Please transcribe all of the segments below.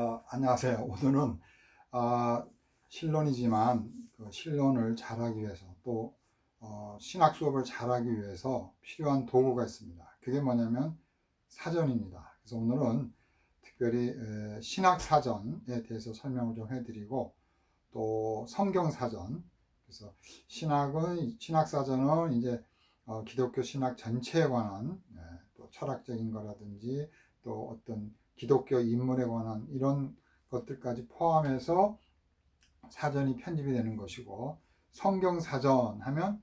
어, 안녕하세요. 오늘은 아, 신론이지만 그 신론을 잘하기 위해서 또 어, 신학 수업을 잘하기 위해서 필요한 도구가 있습니다. 그게 뭐냐면 사전입니다. 그래서 오늘은 특별히 에, 신학 사전에 대해서 설명을 좀 해드리고 또 성경 사전. 그래서 신학은 신학 사전은 이제 어, 기독교 신학 전체에 관한 예, 또 철학적인 거라든지 또 어떤 기독교 인물에 관한 이런 것들까지 포함해서 사전이 편집이 되는 것이고 성경 사전 하면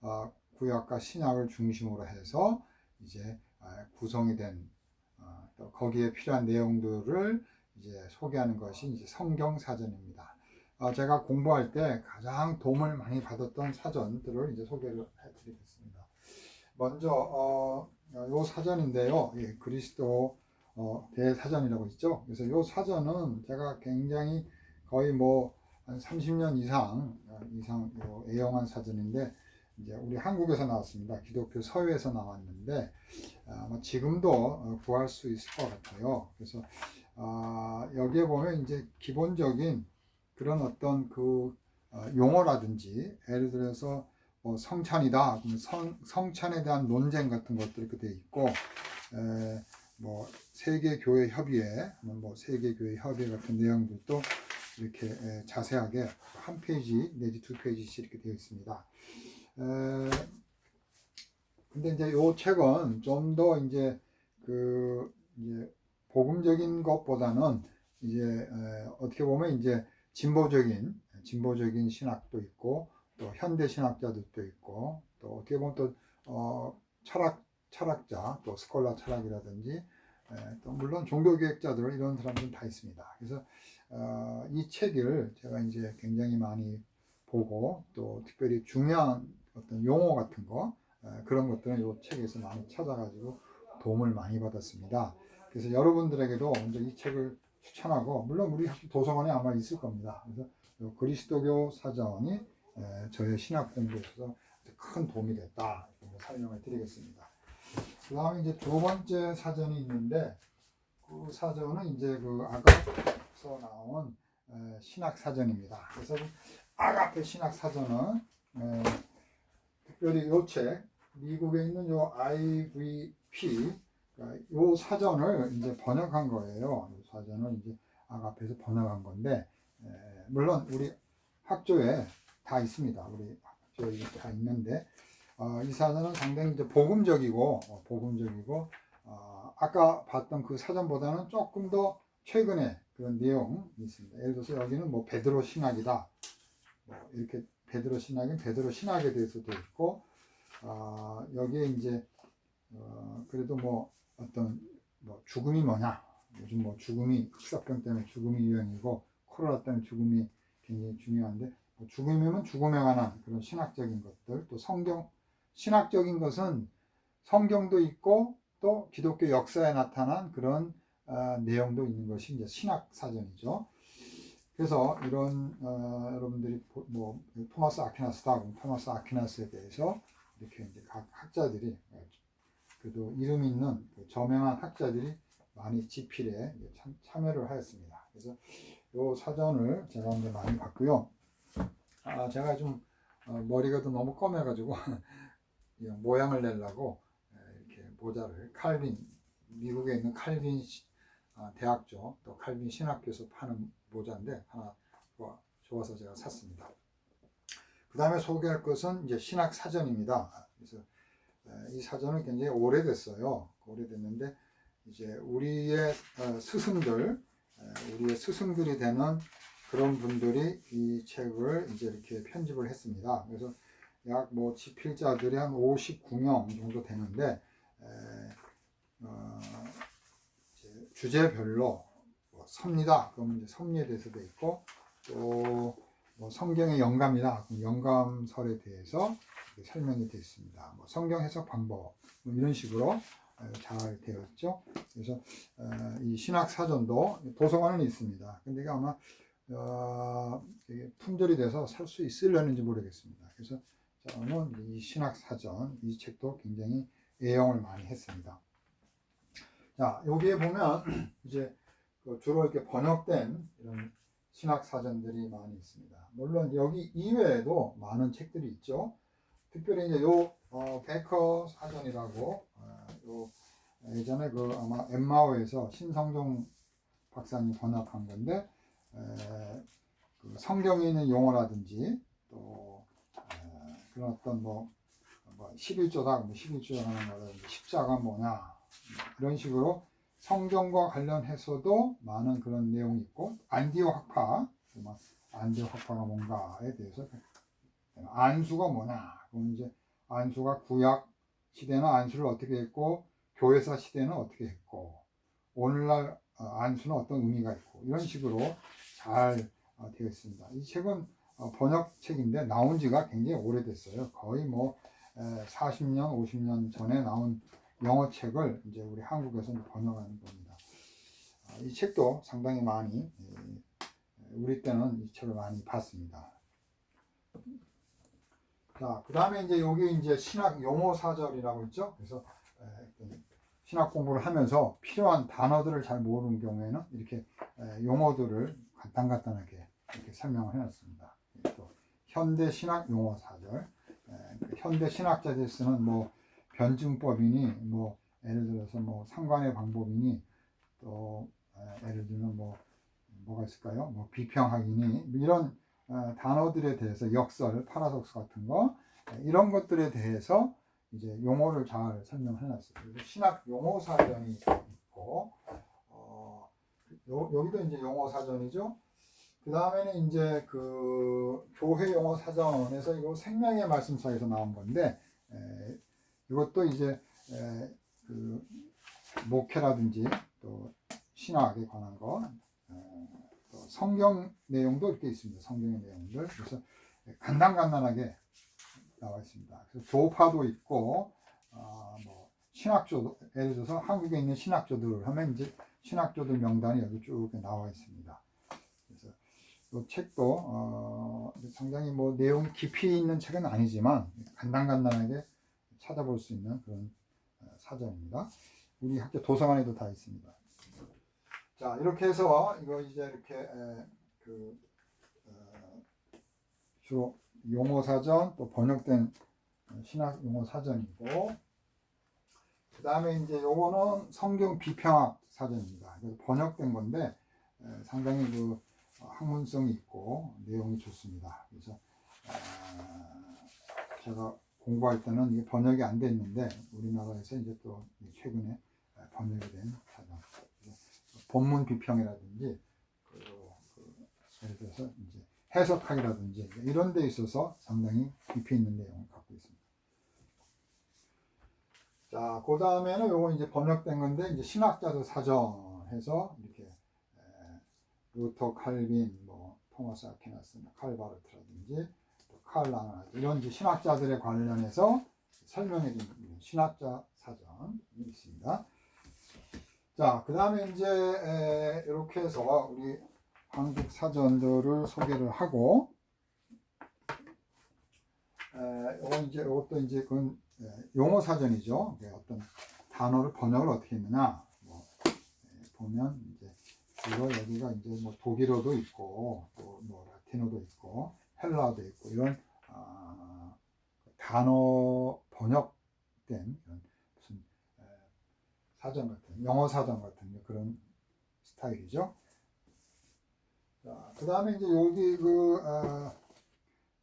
어, 구약과 신약을 중심으로 해서 이제 아, 구성이 된 어, 또 거기에 필요한 내용들을 이제 소개하는 것이 이제 성경 사전입니다. 어, 제가 공부할 때 가장 도움을 많이 받았던 사전들을 이제 소개를 해드리겠습니다. 먼저 어, 요 사전인데요. 예, 그리스도 어, 대사전이라고 있죠. 그래서 이 사전은 제가 굉장히 거의 뭐 한 30년 이상 어, 이상 요 애용한 사전인데 이제 우리 한국에서 나왔습니다. 기독교 서유에서 나왔는데 아마 지금도 어, 구할 수 있을 것 같아요. 그래서 아, 여기에 보면 이제 기본적인 그런 어떤 그 어, 용어라든지 예를 들어서 뭐 성찬이다, 성, 성찬에 대한 논쟁 같은 것들이 이렇게 돼 있고 에, 뭐 세계 교회 협의회, 뭐 세계 교회 협의회 같은 내용들도 이렇게 에, 자세하게 한 페이지 내지 두 페이지씩 이렇게 되어 있습니다. 에, 근데 이제 요 책은 좀 더 이제 그 이제 복음적인 것보다는 이제 에, 어떻게 보면 이제 진보적인 진보적인 신학도 있고 또 현대 신학자들도 있고 또 어떻게 보면 또 어, 철학 철학자 또 스콜라 철학이라든지 에, 또 물론 종교개혁자들 이런 사람들 다 있습니다. 그래서 어, 이 책을 제가 이제 굉장히 많이 보고 또 특별히 중요한 어떤 용어 같은 거 에, 그런 것들은 이 책에서 많이 찾아가지고 도움을 많이 받았습니다. 그래서 여러분들에게도 먼저 이 책을 추천하고 물론 우리 도서관에 아마 있을 겁니다. 그래서 요 그리스도교 사전이 에, 저의 신학 공부에 있어서 큰 도움이 됐다 설명을 드리겠습니다. 그 다음에 이제 두 번째 사전이 있는데 그 사전은 이제 그 아가페에서 나온 에, 신학 사전입니다. 그래서 아가페 신학 사전은 에, 특별히 요책 미국에 있는 요 IVP 그러니까 요 사전을 이제 번역한 거예요. 이 사전을 이제 아가페에서 번역한 건데 에, 물론 우리 학조에 다 있습니다. 우리 학조에 다 있는데 어, 이 사전은 상당히 이제 복음적이고 어, 복음적이고 어, 아까 봤던 그 사전보다는 조금 더 최근에 그런 내용이 있습니다. 예를 들어서 여기는 뭐 베드로 신학이다. 뭐 이렇게 베드로 신학은 베드로 신학에 대해서도 있고 어, 여기에 이제 어, 그래도 뭐 어떤 뭐 죽음이 뭐냐 요즘 뭐 죽음이 흑사병 때문에 죽음이 유행이고 코로나 때문에 죽음이 굉장히 중요한데 뭐 죽음이면 죽음에 관한 그런 신학적인 것들 또 성경 신학적인 것은 성경도 있고 또 기독교 역사에 나타난 그런 어, 내용도 있는 것이 이제 신학 사전이죠. 그래서 이런 어, 여러분들이 보- 뭐 토마스 아퀴나스다 토마스 아퀴나스에 대해서 이렇게 이제 각 학자들이 어, 그래도 이름 있는 그 저명한 학자들이 많이 집필에 참, 참여를 하였습니다. 그래서 이 사전을 제가 이제 많이 봤고요. 아, 제가 좀 어, 머리가 좀 너무 검해가지고 이 모양을 내려고 에, 이렇게 모자를 칼빈 미국에 있는 칼빈 시- 아, 대학교 또 칼빈 신학교에서 파는 모자인데 하나 좋아, 좋아서 제가 샀습니다. 그 다음에 소개할 것은 이제 신학 사전입니다. 그래서 에, 이 사전은 굉장히 오래됐어요. 오래됐는데 이제 우리의 어, 스승들, 에, 우리의 스승들이 되는 그런 분들이 이 책을 이제 이렇게 편집을 했습니다. 그래서 약뭐 지필자들이 한 59명 정도 되는데 에, 어, 주제별로 뭐 섭니다. 그러면 이제 섭리에 대해서도 있고 또 뭐 성경의 영감이다. 영감설에 대해서 설명이 되어 있습니다. 뭐 성경 해석 방법 뭐 이런 식으로 에, 잘 되어 있죠. 그래서 에, 이 신학 사전도 도서관은 있습니다. 근데 이게 아마 어, 품절이 돼서 살 수 있을려는지 모르겠습니다. 그래서 저는 이 신학 사전 이 책도 굉장히 애용을 많이 했습니다. 자 여기에 보면 이제 또 주로 이렇게 번역된 이런 신학 사전들이 많이 있습니다. 물론 여기 이외에도 많은 책들이 있죠. 특별히 이제 요 어, 베커 사전이라고 어, 요 예전에 그 아마 엠마오에서 신성종 박사님 번역한 건데 에, 그 성경에 있는 용어라든지 또 에, 그런 어떤 뭐, 뭐 11조다 뭐 11조라는 거라든지 십자가 뭐냐 이런 식으로 성경과 관련해서도 많은 그런 내용이 있고 안디오 학파 뭐 안디오 학파가 뭔가에 대해서 안수가 뭐냐 그럼 이제 안수가 구약 시대는 안수를 어떻게 했고 교회사 시대는 어떻게 했고 오늘날 어, 안수는 어떤 의미가 있고 이런 식으로 잘 어, 되어 있습니다. 이 책은 어, 번역책인데 나온 지가 굉장히 오래됐어요. 거의 뭐 40년, 50년 전에 나온 영어 책을 이제 우리 한국에서 번역하는 겁니다. 아, 이 책도 상당히 많이 예, 우리 때는 이 책을 많이 봤습니다. 자, 그 다음에 이제 여기 이제 신학 용어 사절이라고 있죠. 그래서 에, 그 신학 공부를 하면서 필요한 단어들을 잘 모르는 경우에는 이렇게 에, 용어들을 간단간단하게 이렇게 설명을 해놨습니다. 또 현대 신학 용어 사절, 에, 그 현대 신학자들이 쓰는 뭐 변증법이니 뭐 예를 들어서 뭐 상관의 방법이니 또 에, 예를 들면 뭐 뭐가 있을까요? 뭐 비평학이니 뭐 이런 어, 단어들에 대해서 역설, 파라독스 같은 거 에, 이런 것들에 대해서 이제 용어를 잘 설명해 놨어요. 신학 용어 사전이 있고 어, 요, 여기도 이제 용어 사전이죠. 그 다음에는 이제 그 교회 용어 사전에서 이거 생명의 말씀사에서 나온 건데 에, 이것도 이제 에, 그 목회라든지 또 신학에 관한 거, 에, 또 성경 내용도 이렇게 있습니다. 성경의 내용들 그래서 간단간단하게 나와 있습니다. 그래서 교파도 있고 아, 뭐 신학조도 예를 들어서 한국에 있는 신학조들 하면 이제 신학조들 명단이 여기 쭉 나와 있습니다. 이 책도 어, 상당히 뭐 내용이 깊이 있는 책은 아니지만 간단간단하게 찾아볼 수 있는 그런 어, 사전입니다. 우리 학교 도서관에도 다 있습니다. 자 이렇게 해서 이거 이제 이렇게 에, 그 어, 주로 용어 사전 또 번역된 신학 용어 사전이고 그 다음에 이제 요거는 성경 비평학 사전입니다. 그래서 번역된 건데 에, 상당히 그 어, 학문성이 있고 내용이 좋습니다. 그래서 어, 제가 공부할 때는 번역이 안 됐는데 우리나라에서 이제 또 최근에 번역이 된 사전. 본문 비평이라든지 그, 그 예를 들어서 이제 해석학이라든지 이런 데 있어서 상당히 깊이 있는 내용을 갖고 있습니다. 자, 그 다음에는 요거 이제 번역된 건데 이제 신학자들 사전 해서 이렇게 에, 루터 칼빈, 뭐 토마스 아퀴나스, 칼바르트라든지 또 칼라나 이런 신학자들에 관련해서 설명해 주는 신학자 사전이 있습니다. 자, 그 다음에 이제 에, 이렇게 해서 우리 한국 사전들을 소개를 하고, 에, 요건 이제 이것도 이제 에, 용어 사전이죠. 어떤 단어를 번역을 어떻게 했느냐. 뭐, 에, 보면 주로 여기가 이제 뭐 독일어도 있고 또 뭐 라틴어도 있고 헬라어도 있고 이런 아, 단어 번역된 이런 무슨 에, 사전 같은 영어 사전 같은 그런 스타일이죠. 자, 그 다음에 이제 여기 그, 아,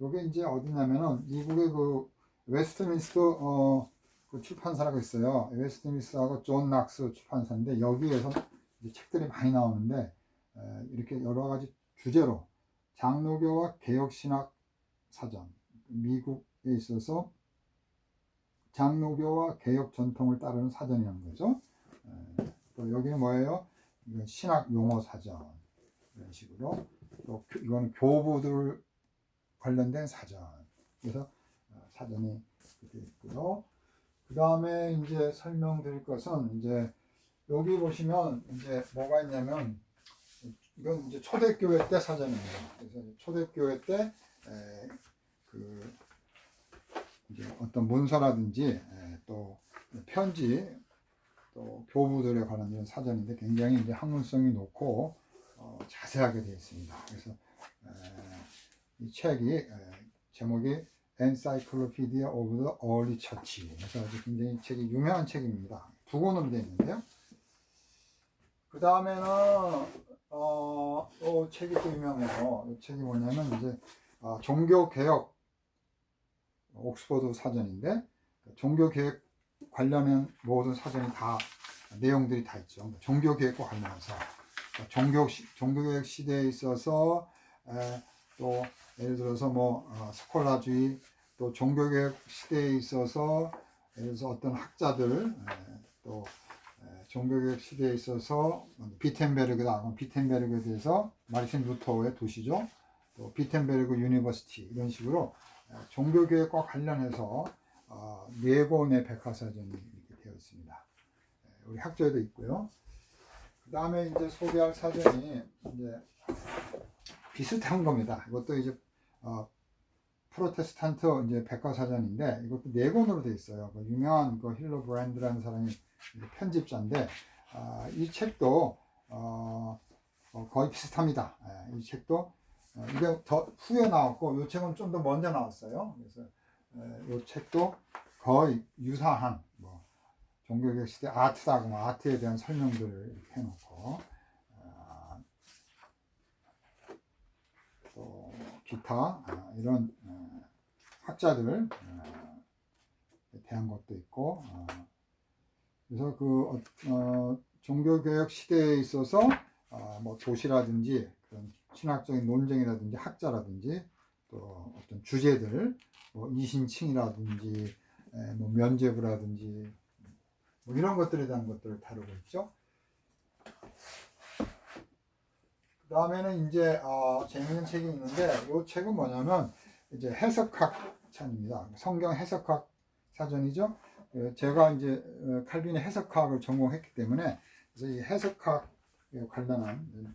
요게 이제 어디냐면은 미국의 그 웨스트민스터 어, 그 출판사라고 있어요. 웨스트민스터하고 존 낙스 출판사인데 여기에서 책들이 많이 나오는데 에, 이렇게 여러 가지 주제로 장로교와 개혁신학 사전 미국에 있어서 장로교와 개혁 전통을 따르는 사전이라는 거죠. 에, 또 여기는 뭐예요? 신학 용어 사전 이런 식으로 또 교- 이거는 교부들 관련된 사전 그래서 어, 사전이 있고요. 그 다음에 이제 설명드릴 것은 이제 여기 보시면 이제 뭐가 있냐면 이건 이제 초대교회 때 사전입니다. 그래서 초대교회 때 그 이제 어떤 문서라든지 에, 또 편지 또 교부들에 관한 이런 사전인데 굉장히 이제 학문성이 높고 어, 자세하게 되어 있습니다. 그래서 에, 이 책이 에, 제목이 Encyclopedia of the Early Church. 그래서 아주 굉장히 책이 유명한 책입니다. 두 권으로 되어 있는데요. 그 다음에는 어, 또 책이 또 유명해요. 이 책이 뭐냐면 이제 아, 종교 개혁 옥스퍼드 사전인데 종교 개혁 관련한 모든 사전이 다 내용들이 다 있죠. 종교 개혁과 관련해서 종교 시- 종교 개혁 시대에 있어서 에, 또 예를 들어서 뭐 어, 스콜라주의 또 종교 개혁 시대에 있어서 예를 들어서 어떤 학자들 에, 또 에, 종교 개혁 시대에 있어서 비텐베르그다 비텐베르그에 대해서 마르틴 루터의 도시죠. 또 비텐베르그 유니버시티 이런 식으로 에, 종교 개혁과 관련해서 어, 네 권의 백화사전이 이렇게 되어 있습니다. 에, 우리 학교에도 있고요. 그 다음에 이제 소개할 사전이 이제 비슷한 겁니다. 이것도 이제 어, 프로테스탄트 이제 백과사전인데 이것도 네 권으로 되어 있어요. 그 유명한 그 힐러 브랜드라는 사람이 편집자인데 아, 이 책도 어, 어, 거의 비슷합니다. 예, 이 책도 어, 이게 더 후에 나왔고 이 책은 좀 더 먼저 나왔어요. 그래서 예, 이 책도 거의 유사한 뭐 종교개혁 시대 아트다 그러면 아트에 대한 설명들을 이렇게 해놓고 아, 또 기타 아, 이런 어, 학자들 어, 대한 것도 있고 어, 그래서 그 어, 어, 종교개혁 시대에 있어서 아, 뭐 도시라든지 그런 신학적인 논쟁이라든지 학자라든지 또 어떤 주제들 뭐 이신칭이라든지 에, 뭐 면죄부라든지 뭐 이런 것들에 대한 것들을 다루고 있죠. 그 다음에는 이제 어, 재미있는 책이 있는데 이 책은 뭐냐면 이제 해석학 찬입니다. 성경 해석학 사전이죠. 예, 제가 이제 어, 칼빈의 해석학을 전공했기 때문에 그래서 이 해석학에 관련한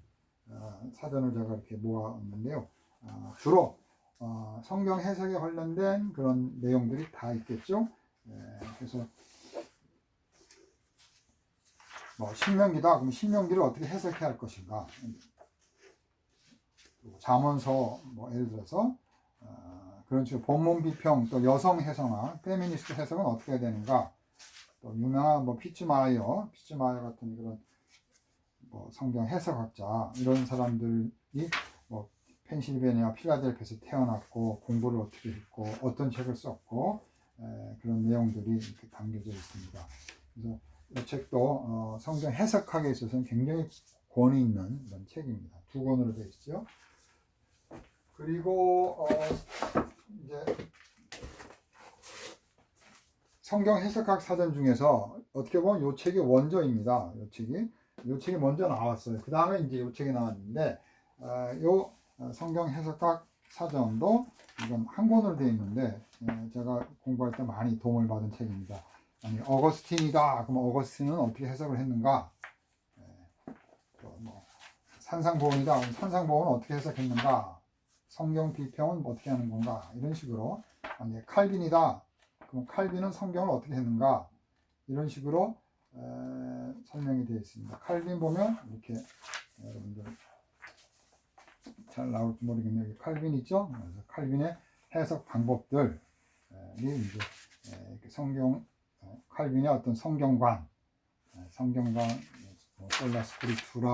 어, 사전을 제가 이렇게 모았는데요. 어, 주로 어, 성경 해석에 관련된 그런 내용들이 다 있겠죠. 예, 그래서 뭐 신명기다. 그럼 신명기를 어떻게 해석해야 할 것인가? 잠언서 뭐 예를 들어서 어, 그런 식으로 본문 비평 또 여성 해석나 페미니스트 해석은 어떻게 해야 되는가? 또 유명한 뭐 피츠마이어, 피츠마이어 같은 그런 뭐 성경 해석학자 이런 사람들이 뭐 펜실베니아 필라델피아에서 태어났고 공부를 어떻게 했고 어떤 책을 썼고 에, 그런 내용들이 이렇게 담겨져 있습니다. 그래서 이 책도 어, 성경 해석학에 있어서는 굉장히 권위 있는 그런 책입니다. 두 권으로 되어 있죠. 그리고 어, 이제 성경 해석학 사전 중에서 어떻게 보면 이 책이 원조입니다. 이 책이 이 책이 먼저 나왔어요. 그 다음에 이제 이 책이 나왔는데 어, 요 어, 성경 해석학 사전도 이건 한 권으로 되어 있는데 어, 제가 공부할 때 많이 도움을 받은 책입니다. 아니 어거스틴이다. 그럼 어거스틴은 어떻게 해석을 했는가? 예, 또뭐 산상보원이다. 그럼 산상보원은 어떻게 해석했는가? 성경 비평은 어떻게 하는 건가? 이런 식으로 아니 칼빈이다. 그럼 칼빈은 성경을 어떻게 했는가? 이런 식으로 에, 설명이 되어 있습니다. 칼빈 보면 이렇게 여러분들 잘 나올지 모르겠네요. 여기 칼빈 있죠? 그래서 칼빈의 해석 방법들이 이제 성경 어, 칼빈의 어떤 성경관, 에, 성경관, 뭐 솔라 스크립투라